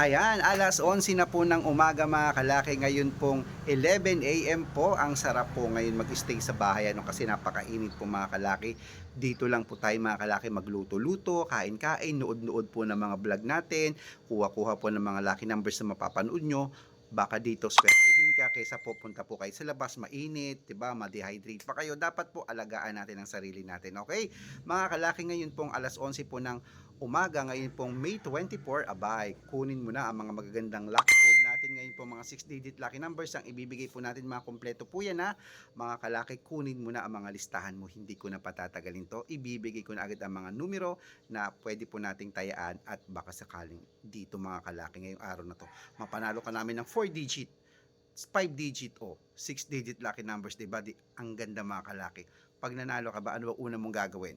Ayan, alas 11 na po ng umaga mga kalaki. Ngayon pong 11 a.m. po. Ang sarap po ngayon mag-stay sa bahay ano, kasi napakainit po mga kalaki. Dito lang po tayo mga kalaki magluto-luto, kain-kain, nood-nood po ng mga vlog natin, kuha-kuha po ng mga lucky numbers na mapapanood nyo. Baka dito swertihin ka kaysa pupunta po kayo sa labas, mainit, 'di ba? Ma-dehydrate pa kayo. Dapat po alagaan natin ang sarili natin, okay? Mga kalaki ngayon pong alas 11 po ng umaga ngayon pong May 24, abay, kunin mo na ang mga magagandang lucky code natin ngayon po mga 6-digit lucky numbers ang ibibigay po natin mga kompleto po yan ha. Mga kalaki, kunin mo na ang mga listahan mo, hindi ko na patatagalin to. Ibibigay ko na agad ang mga numero na pwede po nating tayaan at baka sakaling dito mga kalaki ngayong araw na to. Mapanalo ka namin ng 4-digit 5-digit o 6-digit lucky numbers, di ba? Di, ang ganda mga kalaki. Pag nanalo ka ba, ano ba una mong gagawin?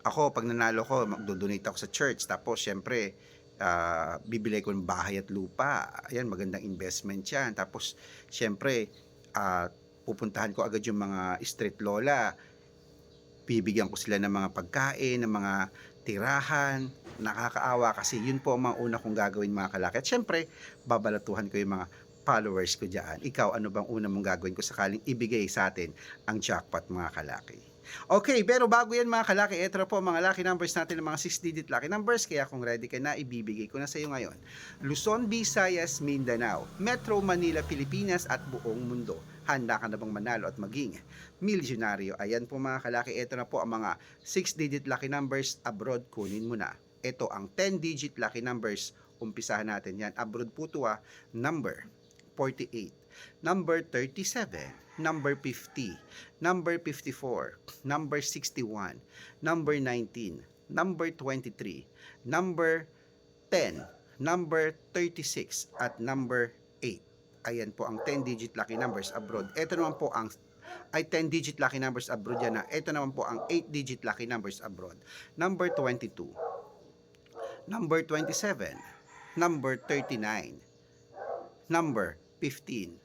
Ako, pag nanalo ko, magdodonate ako sa church. Tapos, syempre, ah, bibili ko ng bahay at lupa. Ayan, magandang investment yan. Tapos, syempre, ah, pupuntahan ko agad yung mga street lola. Bibigyan ko sila ng mga pagkain, ng mga tirahan. Nakakaawa kasi yun po ang mga una kong gagawin mga kalaki. At syempre, babalatuhan ko yung mga followers ko dyan. Ikaw, ano bang una mong gagawin ko sakaling ibigay sa atin ang jackpot mga kalaki? Okay, pero bago yan mga kalaki, na po mga lucky numbers natin, mga 6-digit lucky numbers. Kaya kung ready ka na, ibibigay ko na sa iyo ngayon. Luzon, Visayas, Mindanao, Metro Manila, Pilipinas at buong mundo. Handa ka na bang manalo at maging milyonaryo? Ayan po mga kalaki, ito na po ang mga 6-digit lucky numbers abroad. Kunin mo na. Ito ang 10-digit lucky numbers. Umpisahan natin yan. Abroad po ito ah. Number 48, number 37, number 50, number 54, number 61, number 19, number 23, number 10, number 36, at number 8. Ayan po ang 10-digit lucky numbers abroad. Ito naman po ang ay 10-digit lucky numbers abroad yan na. Ito naman po ang 8-digit lucky numbers abroad. Number 22, number 27, number 39, number 15,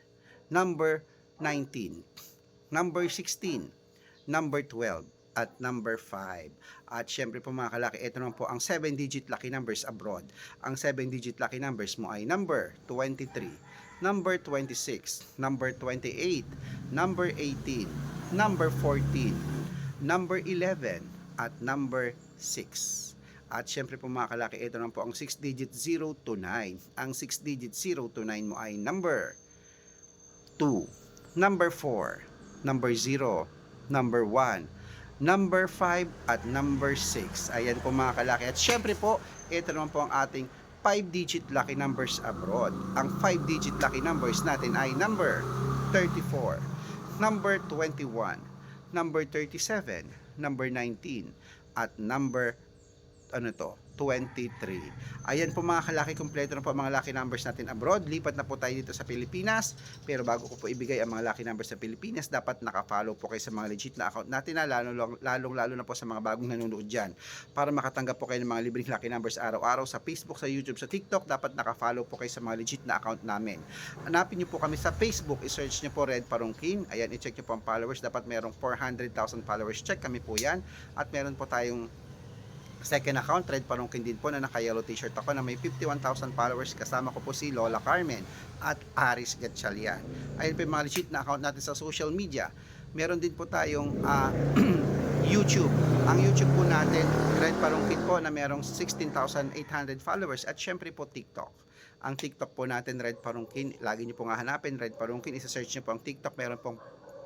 number 19, number 16, number 12, at number 5. At syempre po mga kalaki, ito naman po ang 7-digit lucky numbers abroad. Ang 7-digit lucky numbers mo ay number 23, number 26, number 28, number 18, number 14, number 11, at number 6. At syempre po mga kalaki, ito naman po ang 6-digit 0 to 9. Ang 6-digit 0 to 9 mo ay number 2, number 4, number 0, number 1, number 5, at number 6. Ayan po mga kalaki. At syempre po, ito naman po ang ating 5-digit lucky numbers abroad. Ang 5-digit lucky numbers natin ay number 34, number 21, number 37, number 19, at number ano to, 23. Ayan po mga kalaki, kompleto na po ang mga lucky numbers natin abroad. Lipat na po tayo dito sa Pilipinas. Pero bago ko po ibigay ang mga lucky numbers sa Pilipinas, dapat nakafollow po kayo sa mga legit na account natin na lalo, lalong lalo na po sa mga bagong nanonood dyan. Para makatanggap po kayo ng mga libreng lucky numbers araw-araw sa Facebook, sa YouTube, sa TikTok, dapat nakafollow po kayo sa mga legit na account namin. Hanapin niyo po kami sa Facebook, i-search niyo po Red Parungkin. Ayan, i-check niyo po ang followers. Dapat merong 400,000 followers. Check kami po yan. At meron po tayong second account, Red Parungkin din po na naka-yellow t-shirt ako na may 51,000 followers. Kasama ko po si Lola Carmen at Aris Gatchalian. Ayun po yung mga legit na account natin sa social media. Meron din po tayong ah, YouTube. Ang YouTube po natin, Red Parungkin po na merong 16,800 followers at syempre po TikTok. Ang TikTok po natin, Red Parungkin, lagi niyo po nga hanapin, Red Parungkin, isa-search niyo po ang TikTok, meron pong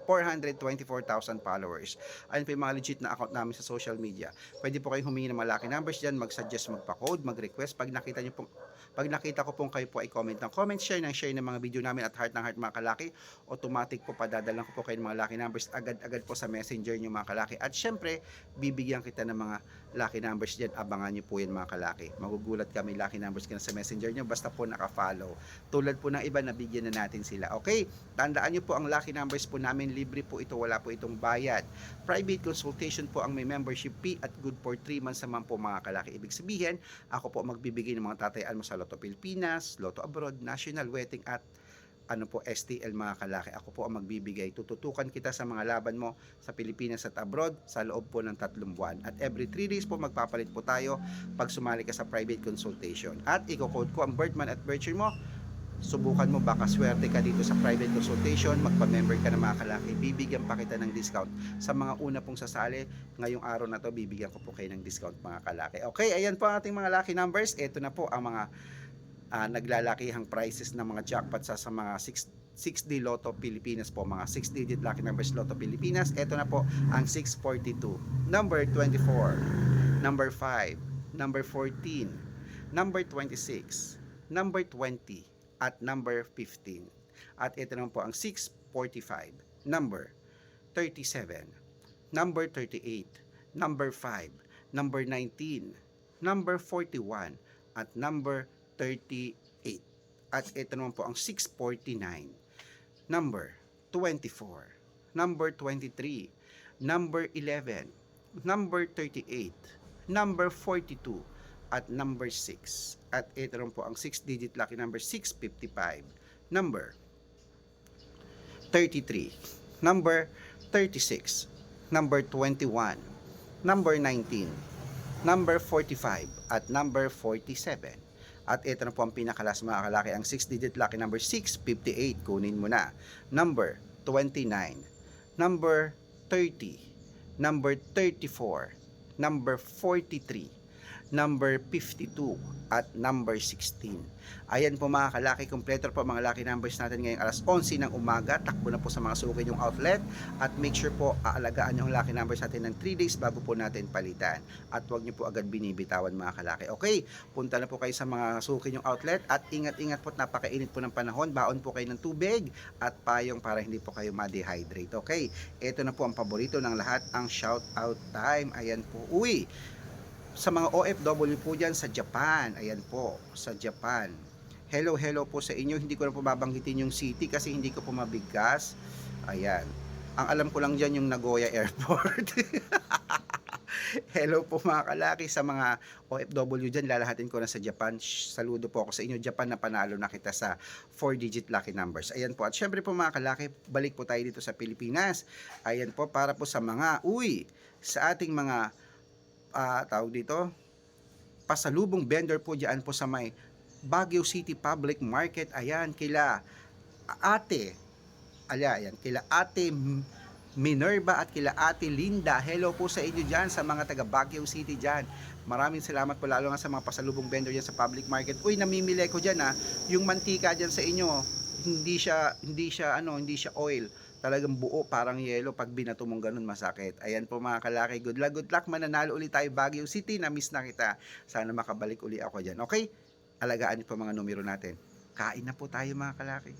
424,000 followers. Ayun po yung mga legit na account namin sa social media. Pwede po kayong humingi ng mga lucky numbers dyan, mag-suggest, magpa-code, mag-request. Pag nakita niyo pong, pag nakita ko pong kayo po ay comment ng comment, share ng share ng mga video namin at heart ng heart mga kalaki, automatic po padadalan ko po kayo ng mga lucky numbers agad-agad po sa messenger niyo mga kalaki. At syempre, bibigyan kita ng mga lucky numbers dyan. Abangan niyo po yan mga kalaki. Magugulat kami lucky numbers ka sa messenger niyo basta po naka-follow. Tulad po ng iba, nabigyan na natin sila. Okay? Tandaan niyo po ang lucky numbers po namin. Libre po ito. Wala po itong bayad. Private consultation po ang may membership fee at good for 3 months naman po mga kalaki. Ibig sabihin, ako po magbibigay ng mga tatayaan mo sa Lotto Pilipinas, Lotto Abroad, National Wedding at ano po STL mga kalaki. Ako po ang magbibigay. Tututukan kita sa mga laban mo sa Pilipinas at abroad sa loob po ng tatlong buwan. At every 3 days po magpapalit po tayo pag sumali ka sa private consultation. At i-code ko ang Birdman at Virtue mo. Subukan mo baka swerte ka dito sa private consultation, magpa-member ka ng mga kalaki, bibigyan pa kita ng discount. Sa mga una pong sasali, ngayong araw na to, bibigyan ko po kayo ng discount mga kalaki. Okay, ayan po ang ating mga lucky numbers. Ito na po ang mga ah, naglalakihang prices ng mga jackpot sa, sa mga 6 6D Lotto Pilipinas po, mga 6 digit lucky numbers Lotto Pilipinas. Ito na po ang 642, number 24, number 5, number 14, number 26, number 20, at number 15. At ito naman po ang 645, number 37, number 38, number 5, number 19, number 41, at number 38. At ito naman po ang 649, number 24, number 23, number 11, number 38, number 42, at number 6. At ito rin po ang 6-digit lucky number 655, number 33, number 36, number 21, number 19, number 45, at number 47. At ito na po ang pinakalas mga kalaki, ang 6-digit lucky number 658. Kunin mo na. Number 29, number 30, number 34, number 43, number 52, at number 16. Ayan po mga kalaki, kompleto po mga lucky numbers natin ngayong alas 11 ng umaga. Takbo na po sa mga suki yung outlet at make sure po aalagaan yung lucky numbers natin ng 3 days bago po natin palitan. At huwag nyo po agad binibitawan mga kalaki. Okay, punta na po kayo sa mga suki yung outlet at ingat-ingat po at napakainit po ng panahon. Baon po kayo ng tubig at payong para hindi po kayo ma-dehydrate. Okay, ito na po ang paborito ng lahat, ang shout out time. Ayan po, uwi sa mga OFW po dyan sa Japan. Ayan po, sa Japan. Hello, hello po sa inyo. Hindi ko na po babanggitin yung city kasi hindi ko po mabigkas. Ayan. Ang alam ko lang dyan yung Nagoya Airport. hello po mga kalaki sa mga OFW dyan. Lalahatin ko na sa Japan. Saludo po ako sa inyo. Japan na panalo na kita sa 4-digit lucky numbers. Ayan po. At syempre po mga kalaki, balik po tayo dito sa Pilipinas. Ayan po, para po sa mga, uy, sa ating mga ah tawag dito, pasalubong vendor po diyan po sa may Baguio City Public Market. Ayan, kila ate, ala, ayan, kila ate Minerva at kila ate Linda. Hello po sa inyo dyan, sa mga taga Baguio City dyan. Maraming salamat po lalo nga sa mga pasalubong vendor dyan sa public market. Uy, namimili ko dyan ha. Yung mantika dyan sa inyo, hindi siya, hindi siya, ano, hindi siya oil talagang buo parang yelo pag binato mong ganun masakit. Ayan po mga kalaki, good luck, good luck, mananalo ulit tayo Baguio City, na-miss na kita. Sana makabalik uli ako dyan. Okay? Alagaan niyo po mga numero natin. Kain na po tayo mga kalaki.